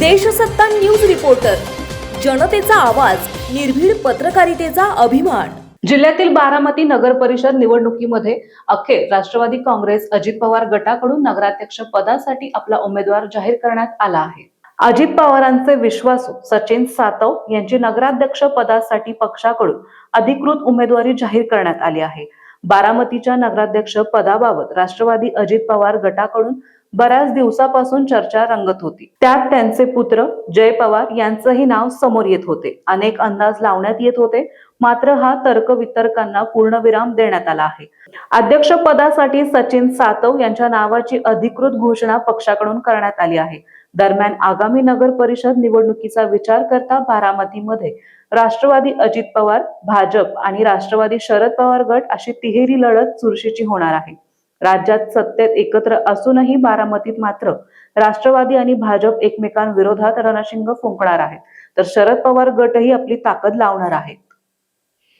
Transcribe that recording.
Deshsatta news reporter जनतेचा आवाज निर्भीड पत्रकारितेचा अभिमान. जिल्ह्यातील बारामती नगर परिषद निवडणुकीमध्ये अखेर राष्ट्रवादी काँग्रेस अजित पवार गटाकडून नगराध्यक्ष पदासाठी आपला उमेदवार जाहीर करण्यात आला आहे. अजित पवारांचे विश्वासू सचिन सातव यांची नगराध्यक्ष पदासाठी पक्षाकडून अधिकृत उमेदवारी जाहीर करण्यात आली आहे. बारामतीच्या नगराध्यक्ष पदाबाबत राष्ट्रवादी अजित पवार गटाकडून बऱ्याच दिवसापासून चर्चा रंगत होती. त्यात त्यांचे पुत्र जय पवार यांचंही नाव समोर येत होते. अनेक अंदाज लावण्यात येत होते. मात्र हा तर्क वितर्कांना पूर्णविराम देण्यात आला आहे. अध्यक्ष पदासाठी सचिन सातव यांच्या नावाची अधिकृत घोषणा पक्षाकडून करण्यात आली आहे. दरम्यान आगामी नगर परिषद निवडणुकीचा विचार करता बारामतीमध्ये राष्ट्रवादी अजित पवार भाजप आणि राष्ट्रवादी शरद पवार गट अशी तिहेरी लढत चुरशीची होणार आहे. राज्यात सत्तेत एकत्र असूनही बारामतीत मात्र राष्ट्रवादी आणि भाजप एकमेकांविरोधात रणशिंग फुंकणार आहेत. तर शरद पवार गटही आपली ताकद लावणार आहे